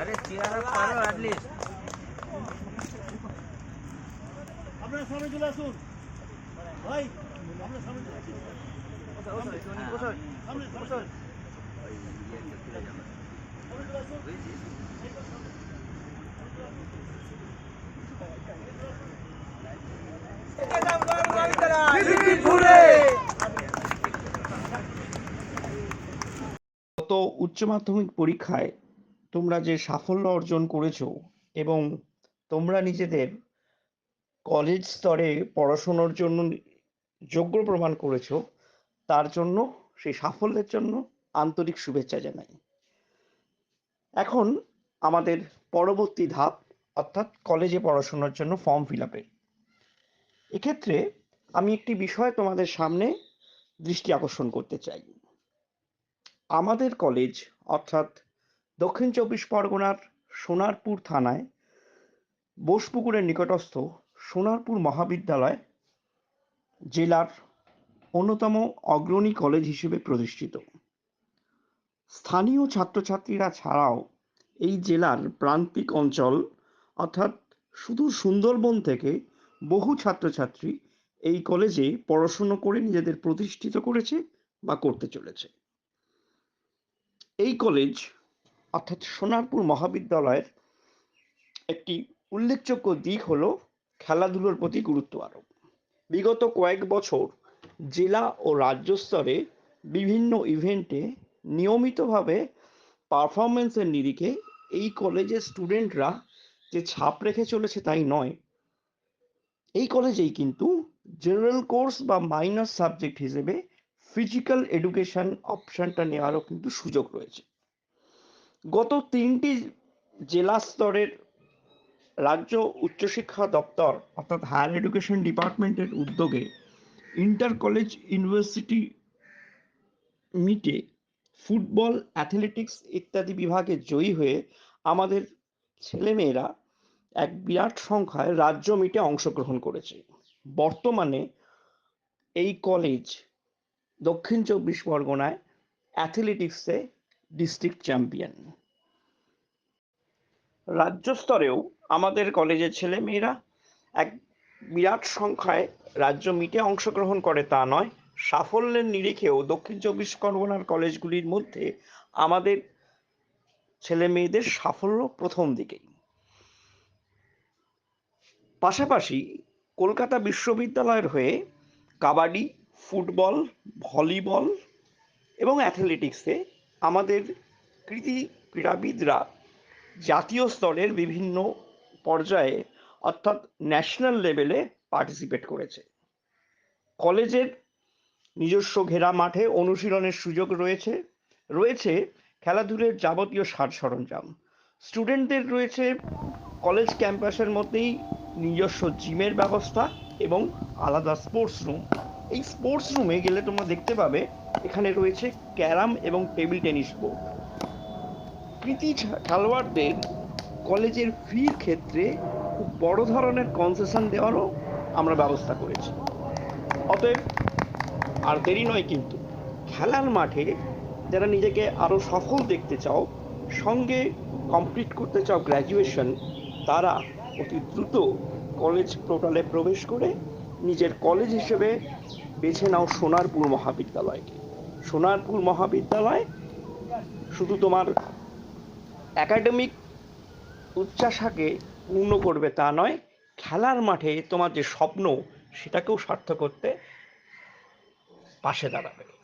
আরে chair up করো at least আপনারা সামনে চলে আসুন। ভাই আপনারা সামনে চলে আসুন। সামনে চলে আসুন। গত উচ্চ মাধ্যমিক পরীক্ষায় তোমরা যে সাফল্য অর্জন করেছ এবং তোমরা নিজেদের কলেজ স্তরে পড়াশোনার জন্য যোগ্য প্রমাণ করেছ, তার জন্য, সেই সাফল্যের জন্য আন্তরিক শুভেচ্ছা জানাই। এখন আমাদের পরবর্তী ধাপ, অর্থাৎ কলেজে পড়াশোনার জন্য ফর্ম ফিল আপের এক্ষেত্রে আমি একটি বিষয় তোমাদের সামনে দৃষ্টি আকর্ষণ করতে চাই। আমাদের কলেজ অর্থাৎ দক্ষিণ চব্বিশ পরগনার সোনারপুর থানায় বোসপুকুরের নিকটস্থ সোনারপুর মহাবিদ্যালয় জেলার অন্যতম অগ্রণী কলেজ হিসেবে প্রতিষ্ঠিত। স্থানীয় ছাত্রছাত্রীরা ছাড়াও এই জেলার প্রান্তিক অঞ্চল, অর্থাৎ শুধু সুন্দরবন থেকে বহু ছাত্রছাত্রী এই কলেজে পড়াশুনো করে নিজেদের প্রতিষ্ঠিত করেছে বা করতে চলেছে। এই কলেজ অর্থাৎ সোনারপুর মহাবিদ্যালয়ের একটি উল্লেখযোগ্য দিক হল খেলাধুলোর প্রতি গুরুত্ব আরোপ। বিগত কয়েক বছর জেলা ও রাজ্য স্তরে বিভিন্ন ইভেন্টে নিয়মিতভাবে পারফরমেন্সের নিরিখে এই কলেজের স্টুডেন্টরা যে ছাপ রেখে চলেছে তাই নয়, এই কলেজেই কিন্তু জেনারেল কোর্স বা মাইনর সাবজেক্ট হিসেবে ফিজিক্যাল এডুকেশন অপশনটা নেওয়ারও কিন্তু সুযোগ রয়েছে। গত তিনটি জেলা স্তরের রাজ্য উচ্চশিক্ষা দপ্তর অর্থাৎ হায়ার এডুকেশন ডিপার্টমেন্টের উদ্যোগে ইন্টার কলেজ ইউনিভার্সিটি মিটে ফুটবল অ্যাথলেটিক্স ইত্যাদি বিভাগে জয়ী হয়ে আমাদের ছেলেমেয়েরা এক বিরাট সংখ্যায় রাজ্য মিটে অংশগ্রহণ করেছে। বর্তমানে এই কলেজ দক্ষিণ চব্বিশ পরগনায় অ্যাথলেটিক্সে ডিস্ট্রিক্ট চ্যাম্পিয়ন রাজ্য স্তরেও আমাদের কলেজের ছেলে মেয়েরা এক বিরাট সংখ্যায় রাজ্য মিটে অংশগ্রহণ করে তা নয়, সাফল্যের নিরিখেও দক্ষিণ চব্বিশ পরগনার কলেজগুলির মধ্যে আমাদের ছেলে মেয়েদের সাফল্য প্রথম দিকেই। পাশাপাশি কলকাতা বিশ্ববিদ্যালয়ের হয়ে কাবাডি, ফুটবল, ভলিবল এবং অ্যাথলেটিক্সে আমাদের কৃতি ক্রীড়াবিদরা জাতীয় স্তরের বিভিন্ন পর্যায়ে অর্থাৎ ন্যাশনাল লেভেলে পার্টিসিপেট করেছে। কলেজের নিজস্ব ঘেরা মাঠে অনুশীলনের সুযোগ রয়েছে। রয়েছে খেলাধুলার যাবতীয় সাজ সরঞ্জাম। স্টুডেন্টদের রয়েছে কলেজ ক্যাম্পাসের মধ্যেই নিজস্ব জিমের ব্যবস্থা এবং আলাদা স্পোর্টস রুম এই স্পোর্টস রুমে গেলে তোমরা দেখতে পাবে, এখানে রয়েছে ক্যারাম এবং টেবিল টেনিস বোর্ড কৃতি খেলোয়াড়দের কলেজের ফির ক্ষেত্রে খুব বড় ধরনের কনসেশন দেওয়ারও আমরা ব্যবস্থা করেছি। অতএব আর দেরি নয় কিন্তু, খেলার মাঠে যারা নিজেকে আরও সফল দেখতে চাও, সঙ্গে কমপ্লিট করতে চাও গ্র্যাজুয়েশন তারা অতি দ্রুত কলেজ পোর্টালে প্রবেশ করে নিজের কলেজ হিসেবে বেছে নাও সোনারপুর মহাবিদ্যালয়কে। সোনারপুর মহাবিদ্যালয় শুধু তোমার একাডেমিক উচ্চাশাকে পূর্ণ করবে তা নয়, খেলার মাঠে তোমার যে স্বপ্ন সেটাকেও সার্থক করতে পাশে দাঁড়াবে।